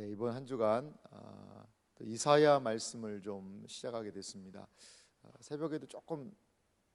네, 이번 한 주간 아, 또 이사야 말씀을 좀 시작하게 됐습니다. 아, 새벽에도 조금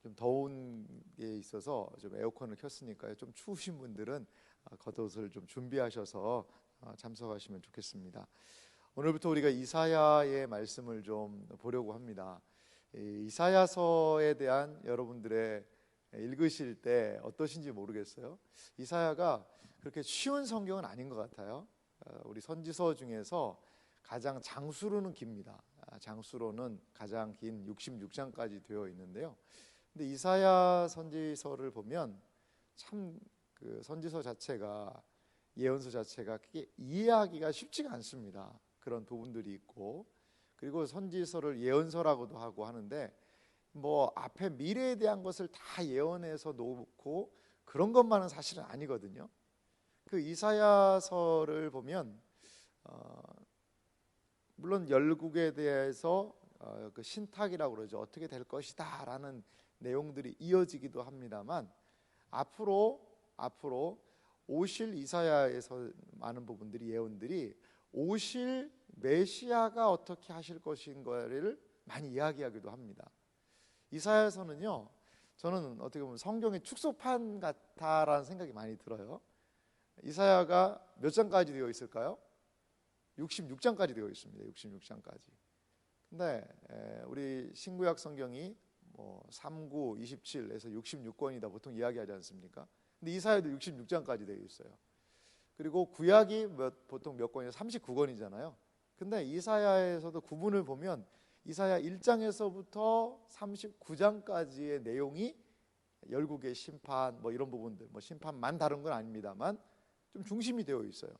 좀 더운 게 있어서 좀 에어컨을 켰으니까요. 좀 추우신 분들은 아, 겉옷을 좀 준비하셔서 아, 참석하시면 좋겠습니다. 오늘부터 우리가 이사야의 말씀을 좀 보려고 합니다. 이 이사야서에 대한 여러분들의 읽으실 때 어떠신지 모르겠어요. 이사야가 그렇게 쉬운 성경은 아닌 것 같아요. 어, 우리 선지서 중에서 가장 장수로는 깁니다. 아, 장수로는 가장 긴 66장까지 되어 있는데요. 근데 이사야 선지서를 보면 참 그 선지서 자체가 예언서 자체가 이해하기가 쉽지가 않습니다. 그런 부분들이 있고 그리고 선지서를 예언서라고도 하고 하는데 뭐 앞에 미래에 대한 것을 다 예언해서 놓고 그런 것만은 사실은 아니거든요. 그 이사야서를 보면 어, 물론 열국에 대해서 어, 그 신탁이라고 그러죠. 어떻게 될 것이다라는 내용들이 이어지기도 합니다만 앞으로 앞으로 오실 이사야에서 많은 부분들이 예언들이 오실 메시아가 어떻게 하실 것인가를 많이 이야기하기도 합니다. 이사야서는요. 저는 어떻게 보면 성경의 축소판 같다라는 생각이 많이 들어요. 이사야가 몇 장까지 되어 있을까요? 66장까지 되어 있습니다. 66장까지. 근데 우리 신구약 성경이 뭐 39, 27에서 66권이다 보통 이야기하지 않습니까? 근데 이사야도 66장까지 되어 있어요. 그리고 구약이 몇, 보통 몇 권이요? 39권이잖아요. 근데 이사야에서도 구분을 보면 이사야 1장에서부터 39장까지의 내용이 열국의 심판 뭐 이런 부분들 뭐 심판만 다른 건 아닙니다만 좀 중심이 되어 있어요.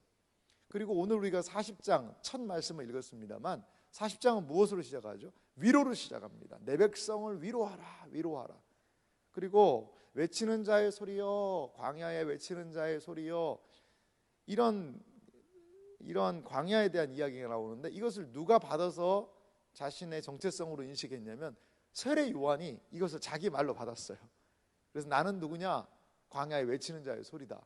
그리고 오늘 우리가 40장 첫 말씀을 읽었습니다만 40장은 무엇으로 시작하죠? 위로로 시작합니다. 내 백성을 위로하라, 위로하라. 그리고 외치는 자의 소리여, 광야에 외치는 자의 소리여, 이런 이런 광야에 대한 이야기가 나오는데 이것을 누가 받아서 자신의 정체성으로 인식했냐면 세례 요한이 이것을 자기 말로 받았어요. 그래서 나는 누구냐? 광야에 외치는 자의 소리다.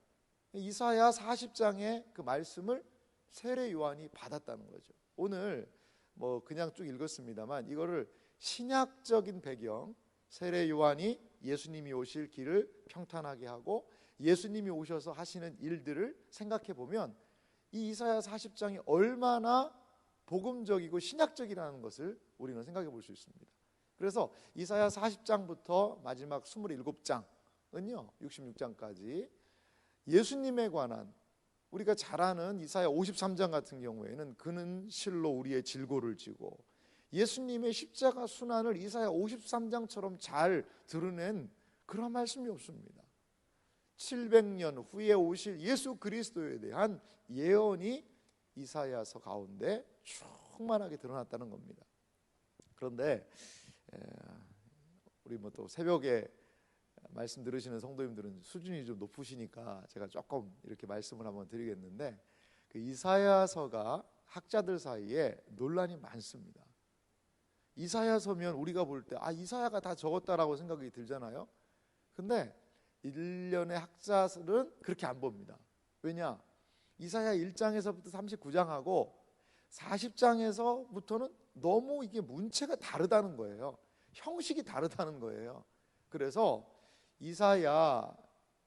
이사야 40장의 그 말씀을 세례 요한이 받았다는 거죠. 오늘 뭐 그냥 쭉 읽었습니다만 이거를 신약적인 배경 세례 요한이 예수님이 오실 길을 평탄하게 하고 예수님이 오셔서 하시는 일들을 생각해 보면 이 이사야 40장이 얼마나 복음적이고 신약적이라는 것을 우리는 생각해 볼 수 있습니다. 그래서 이사야 40장부터 마지막 27장은요. 66장까지 예수님에 관한 우리가 잘 아는 이사야 53장 같은 경우에는 그는 실로 우리의 질고를 지고 예수님의 십자가 순환을 이사야 53장처럼 잘 드러낸 그런 말씀이 없습니다. 700년 후에 오실 예수 그리스도에 대한 예언이 이사야서 가운데 충만하게 드러났다는 겁니다. 그런데 우리 뭐 또 새벽에 말씀 들으시는 성도님들은 수준이 좀 높으시니까 제가 조금 이렇게 말씀을 한번 드리겠는데 그 이사야서가 학자들 사이에 논란이 많습니다. 이사야서면 우리가 볼 때 아 이사야가 다 적었다라고 생각이 들잖아요. 근데 일련의 학자들은 그렇게 안 봅니다. 왜냐? 이사야 1장에서부터 39장하고 40장에서부터는 너무 이게 문체가 다르다는 거예요. 형식이 다르다는 거예요. 그래서 이사야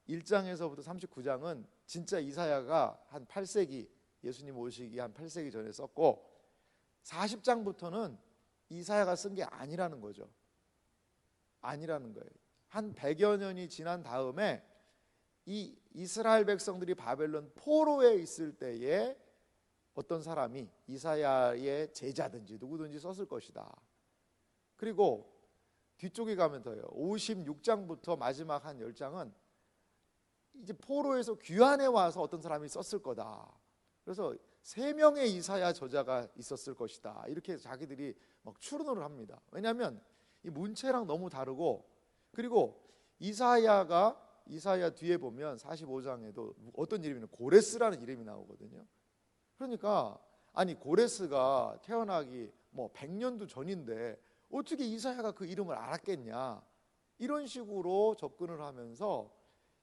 1장에서부터 39장은 진짜 이사야가 한 8세기 예수님 오시기 한 8세기 전에 썼고 40장부터는 이사야가 쓴 게 아니라는 거죠. 아니라는 거예요. 한 100여 년이 지난 다음에 이 이스라엘 백성들이 바벨론 포로에 있을 때에 어떤 사람이 이사야의 제자든지 누구든지 썼을 것이다. 그리고 뒤쪽에 가면 더요. 56장부터 마지막 한 10장은 이제 포로에서 귀환해 와서 어떤 사람이 썼을 거다. 그래서 세 명의 이사야 저자가 있었을 것이다. 이렇게 자기들이 막 추론을 합니다. 왜냐하면 이 문체랑 너무 다르고 그리고 이사야가 이사야 뒤에 보면 45장에도 어떤 이름이 고레스라는 이름이 나오거든요. 그러니까 아니 고레스가 태어나기 뭐 100년도 전인데 어떻게 이사야가 그 이름을 알았겠냐? 이런 식으로 접근을 하면서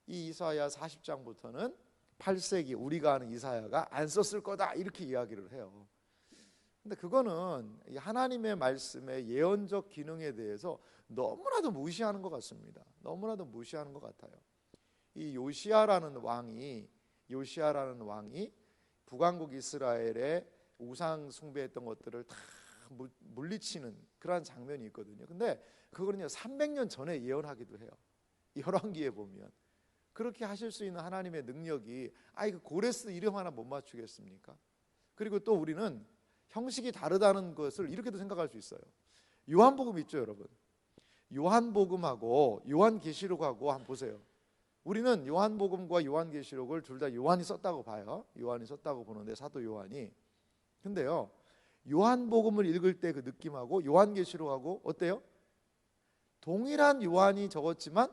이 이사야 40장부터는 8세기 우리가 아는 이사야가 안 썼을 거다 이렇게 이야기를 해요. 근데 그거는 하나님의 말씀의 예언적 기능에 대해서 너무나도 무시하는 것 같습니다. 너무나도 무시하는 것 같아요. 이 요시아라는 왕이 요시아라는 왕이 북왕국 이스라엘의 우상 숭배했던 것들을 다 물리치는 그러한 장면이 있거든요. 근데 그거는요 300년 전에 예언하기도 해요. 열왕기에 보면 그렇게 하실 수 있는 하나님의 능력이 아이 그 고레스 이름 하나 못 맞추겠습니까? 그리고 또 우리는 형식이 다르다는 것을 이렇게도 생각할 수 있어요. 요한복음 있죠, 여러분. 요한복음하고 요한계시록하고 한번 보세요. 우리는 요한복음과 요한계시록을 둘 다 요한이 썼다고 봐요. 요한이 썼다고 보는데 사도 요한이. 근데요. 요한복음을 읽을 때 그 느낌하고 요한계시록하고 어때요? 동일한 요한이 적었지만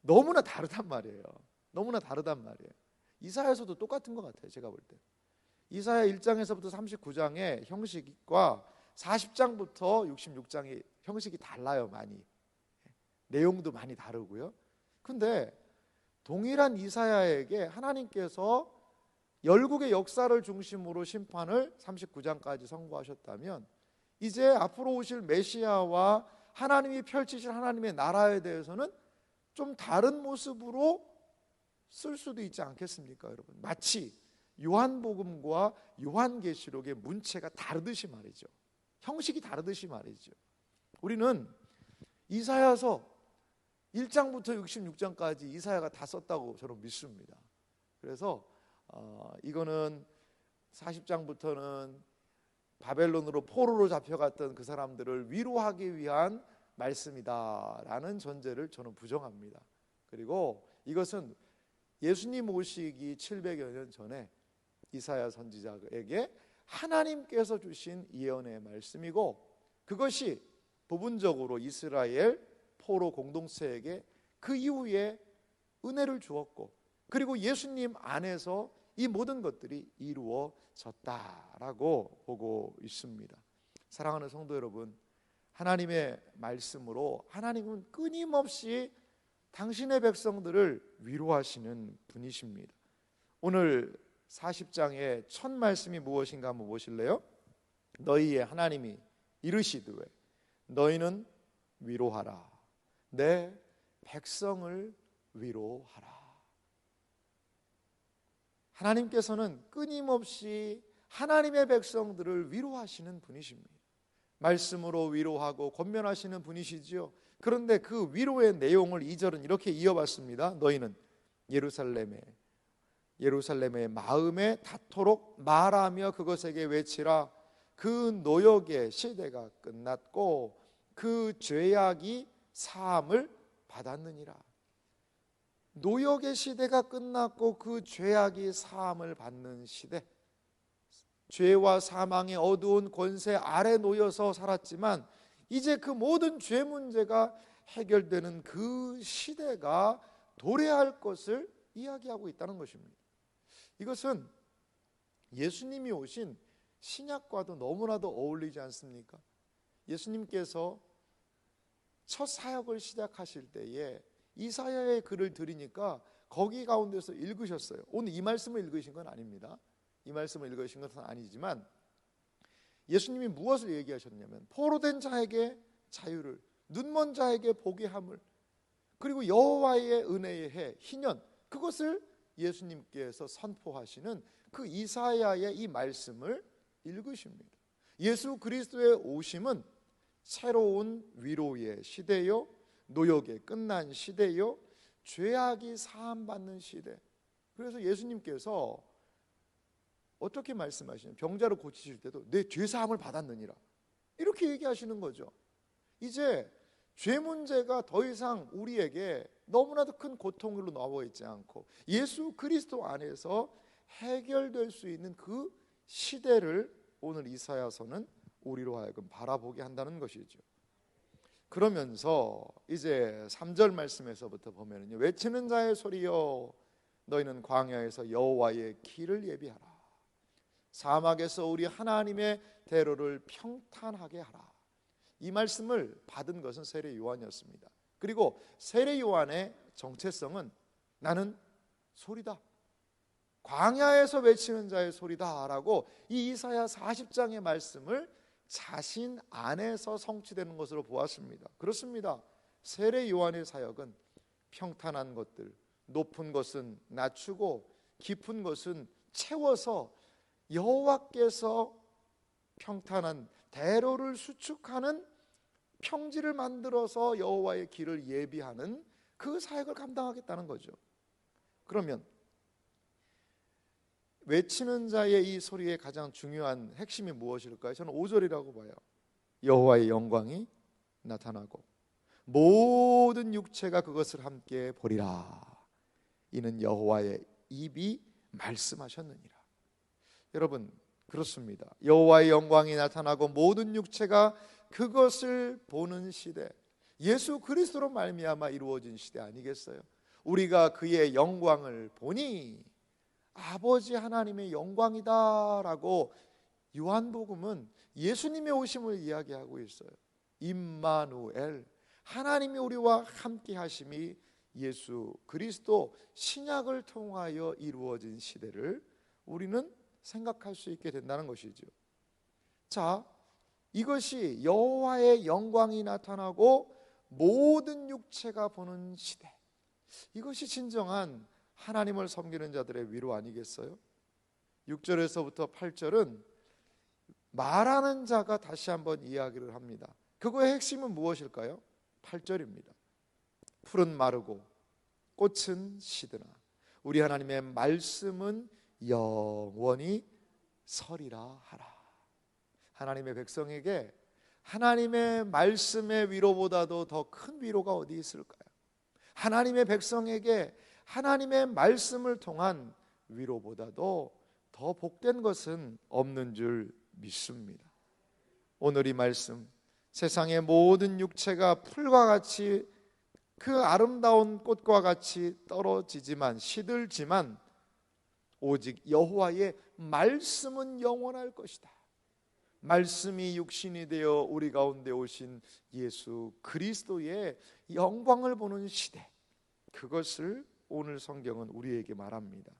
너무나 다르단 말이에요. 너무나 다르단 말이에요. 이사야서도 똑같은 것 같아요. 제가 볼 때. 이사야 1장에서부터 39장의 형식과 40장부터 66장의 형식이 달라요, 많이. 내용도 많이 다르고요. 근데 동일한 이사야에게 하나님께서 열국의 역사를 중심으로 심판을 39장까지 선고하셨다면 이제 앞으로 오실 메시아와 하나님이 펼치실 하나님의 나라에 대해서는 좀 다른 모습으로 쓸 수도 있지 않겠습니까, 여러분? 마치 요한복음과 요한계시록의 문체가 다르듯이 말이죠. 형식이 다르듯이 말이죠. 우리는 이사야서 1장부터 66장까지 이사야가 다 썼다고 저는 믿습니다. 그래서 어, 이거는 40장부터는 바벨론으로 포로로 잡혀갔던 그 사람들을 위로하기 위한 말씀이다라는 전제를 저는 부정합니다. 그리고 이것은 예수님 오시기 700여 년 전에 이사야 선지자에게 하나님께서 주신 예언의 말씀이고 그것이 부분적으로 이스라엘 포로 공동체에게 그 이후에 은혜를 주었고 그리고 예수님 안에서 이 모든 것들이 이루어졌다라고 보고 있습니다. 사랑하는 성도 여러분, 하나님의 말씀으로 하나님은 끊임없이 당신의 백성들을 위로하시는 분이십니다. 오늘 40장의 첫 말씀이 무엇인가 한번 보실래요? 너희의 하나님이 이르시되 너희는 위로하라 내 백성을 위로하라 하나님께서는 끊임없이 하나님의 백성들을 위로하시는 분이십니다. 말씀으로 위로하고 권면하시는 분이시지요. 그런데 그 위로의 내용을 2절은 이렇게 이어봤습니다. 너희는 예루살렘에 예루살렘의 마음에 닿도록 말하며 그것에게 외치라. 그 노역의 시대가 끝났고 그 죄악이 사함을 받았느니라. 노역의 시대가 끝났고 그 죄악이 사함을 받는 시대. 죄와 사망의 어두운 권세 아래 놓여서 살았지만 이제 그 모든 죄 문제가 해결되는 그 시대가 도래할 것을 이야기하고 있다는 것입니다. 이것은 예수님이 오신 신약과도 너무나도 어울리지 않습니까? 예수님께서 첫 사역을 시작하실 때에 이사야의 글을 들으니까 거기 가운데서 읽으셨어요. 오늘 이 말씀을 읽으신 건 아닙니다. 이 말씀을 읽으신 것은 아니지만 예수님이 무엇을 얘기하셨냐면 포로된 자에게 자유를 눈먼 자에게 보게 함을 그리고 여호와의 은혜의 해 희년 그것을 예수님께서 선포하시는 그 이사야의 이 말씀을 읽으십니다. 예수 그리스도의 오심은 새로운 위로의 시대요, 노역의 끝난 시대요, 죄악이 사함받는 시대. 그래서 예수님께서 어떻게 말씀하시냐? 병자를 고치실 때도 내 죄 사함을 받았느니라. 이렇게 얘기하시는 거죠. 이제 죄 문제가 더 이상 우리에게 너무나도 큰 고통으로 나와 있지 않고 예수 그리스도 안에서 해결될 수 있는 그 시대를 오늘 이사야서는 우리로 하여금 바라보게 한다는 것이죠. 그러면서 이제 3절 말씀에서부터 보면은요. 외치는 자의 소리여 너희는 광야에서 여호와의 길을 예비하라. 사막에서 우리 하나님의 대로를 평탄하게 하라. 이 말씀을 받은 것은 세례 요한이었습니다. 그리고 세례 요한의 정체성은 나는 소리다. 광야에서 외치는 자의 소리다라고 이 이사야 40장의 말씀을 자신 안에서 성취되는 것으로 보았습니다. 그렇습니다. 세례 요한의 사역은 평탄한 것들, 높은 것은 낮추고 깊은 것은 채워서 여호와께서 평탄한 대로를 수축하는 평지를 만들어서 여호와의 길을 예비하는 그 사역을 감당하겠다는 거죠. 그러면 외치는 자의 이 소리의 가장 중요한 핵심이 무엇일까요? 저는 5절이라고 봐요. 여호와의 영광이 나타나고 모든 육체가 그것을 함께 보리라. 이는 여호와의 입이 말씀하셨느니라. 여러분 그렇습니다. 여호와의 영광이 나타나고 모든 육체가 그것을 보는 시대. 예수 그리스도로 말미암아 이루어진 시대 아니겠어요? 우리가 그의 영광을 보니 아버지 하나님의 영광이다라고 요한복음은 예수님의 오심을 이야기하고 있어요. 임마누엘 하나님이 우리와 함께 하심이 예수 그리스도 신약을 통하여 이루어진 시대를 우리는 생각할 수 있게 된다는 것이죠. 자, 이것이 여호와의 영광이 나타나고 모든 육체가 보는 시대. 이것이 진정한 하나님을 섬기는 자들의 위로 아니겠어요? 6절에서부터 8절은 말하는 자가 다시 한번 이야기를 합니다. 그거의 핵심은 무엇일까요? 8절입니다. 풀은 마르고 꽃은 시드나 우리 하나님의 말씀은 영원히 설이라 하라. 하나님의 백성에게 하나님의 말씀의 위로보다도 더 큰 위로가 어디 있을까요? 하나님의 백성에게 하나님의 말씀을 통한 위로보다도 더 복된 것은 없는 줄 믿습니다. 오늘 이 말씀 세상의 모든 육체가 풀과 같이 그 아름다운 꽃과 같이 떨어지지만 시들지만 오직 여호와의 말씀은 영원할 것이다. 말씀이 육신이 되어 우리 가운데 오신 예수 그리스도의 영광을 보는 시대. 그것을 오늘 성경은 우리에게 말합니다.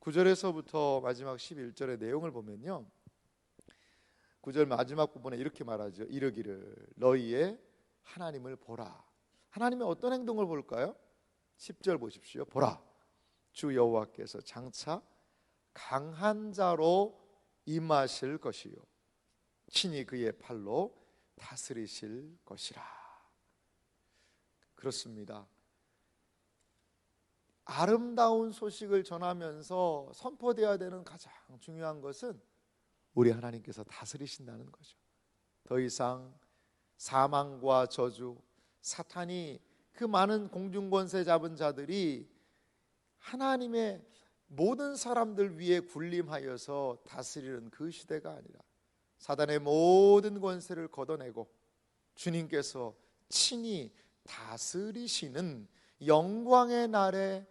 9절에서부터 마지막 11절의 내용을 보면요. 9절 마지막 부분에 이렇게 말하죠. 이르기를 너희의 하나님을 보라. 하나님의 어떤 행동을 볼까요? 10절 보십시오. 보라. 주 여호와께서 장차 강한 자로 임하실 것이요 친히 그의 팔로 다스리실 것이라. 그렇습니다. 아름다운 소식을 전하면서 선포되어야 되는 가장 중요한 것은 우리 하나님께서 다스리신다는 거죠. 더 이상 사망과 저주, 사탄이 그 많은 공중권세 잡은 자들이 하나님의 모든 사람들 위에 군림하여서 다스리는 그 시대가 아니라 사단의 모든 권세를 걷어내고 주님께서 친히 다스리시는 영광의 날에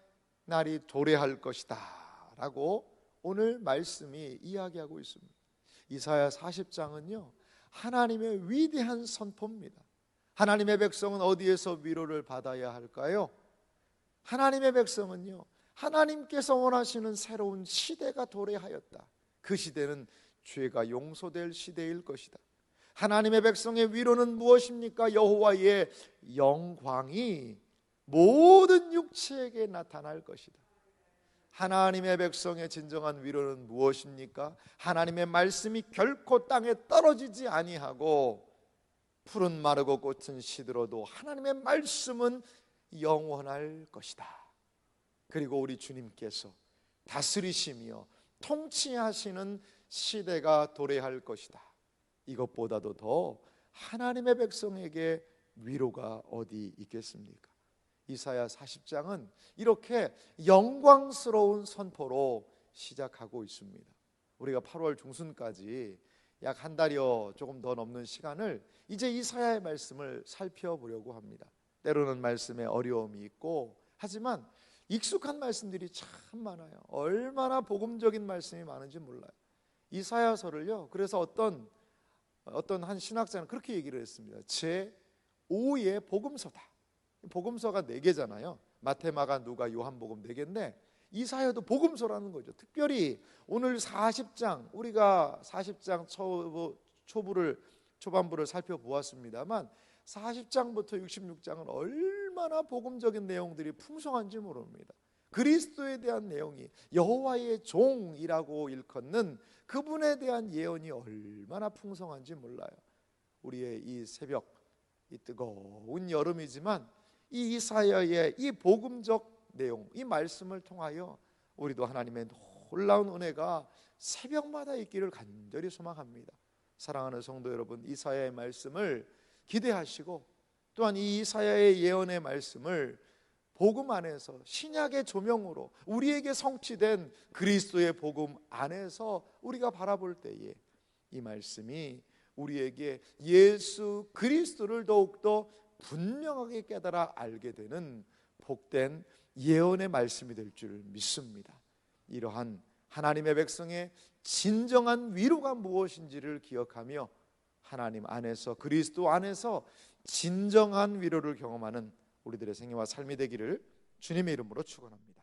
날이 도래할 것이다 라고 오늘 말씀이 이야기하고 있습니다. 이사야 40장은요. 하나님의 위대한 선포입니다. 하나님의 백성은 어디에서 위로를 받아야 할까요? 하나님의 백성은요. 하나님께서 원하시는 새로운 시대가 도래하였다. 그 시대는 죄가 용서될 시대일 것이다. 하나님의 백성의 위로는 무엇입니까? 여호와의 영광이 모든 육체에게 나타날 것이다. 하나님의 백성의 진정한 위로는 무엇입니까? 하나님의 말씀이 결코 땅에 떨어지지 아니하고 푸른 마르고 꽃은 시들어도 하나님의 말씀은 영원할 것이다. 그리고 우리 주님께서 다스리시며 통치하시는 시대가 도래할 것이다. 이것보다도 더 하나님의 백성에게 위로가 어디 있겠습니까? 이사야 40장은 이렇게 영광스러운 선포로 시작하고 있습니다. 우리가 8월 중순까지 약 한 달여 조금 더 넘는 시간을 이제 이사야의 말씀을 살펴보려고 합니다. 때로는 말씀에 어려움이 있고 하지만 익숙한 말씀들이 참 많아요. 얼마나 복음적인 말씀이 많은지 몰라요. 이사야서를요. 그래서 어떤 어떤 한 신학자는 그렇게 얘기를 했습니다. 제 5의 복음서다. 복음서가 네 개잖아요. 마테마가 누가 요한복음 네 개인데 이사야도 복음서라는 거죠. 특별히 오늘 40장 우리가 40장 초부, 초부를 초반부를 살펴보았습니다만 40장부터 66장은 얼마나 복음적인 내용들이 풍성한지 모릅니다. 그리스도에 대한 내용이 여호와의 종이라고 일컫는 그분에 대한 예언이 얼마나 풍성한지 몰라요. 우리의 이 새벽, 이 뜨거운 여름이지만 이 이사야의 이 복음적 내용, 이 말씀을 통하여 우리도 하나님의 놀라운 은혜가 새벽마다 있기를 간절히 소망합니다. 사랑하는 성도 여러분, 이사야의 말씀을 기대하시고 또한 이 이사야의 예언의 말씀을 복음 안에서 신약의 조명으로 우리에게 성취된 그리스도의 복음 안에서 우리가 바라볼 때에 이 말씀이 우리에게 예수 그리스도를 더욱더 분명하게 깨달아 알게 되는 복된 예언의 말씀이 될 줄 믿습니다. 이러한 하나님의 백성의 진정한 위로가 무엇인지를 기억하며 하나님 안에서 그리스도 안에서 진정한 위로를 경험하는 우리들의 생애와 삶이 되기를 주님의 이름으로 축원합니다.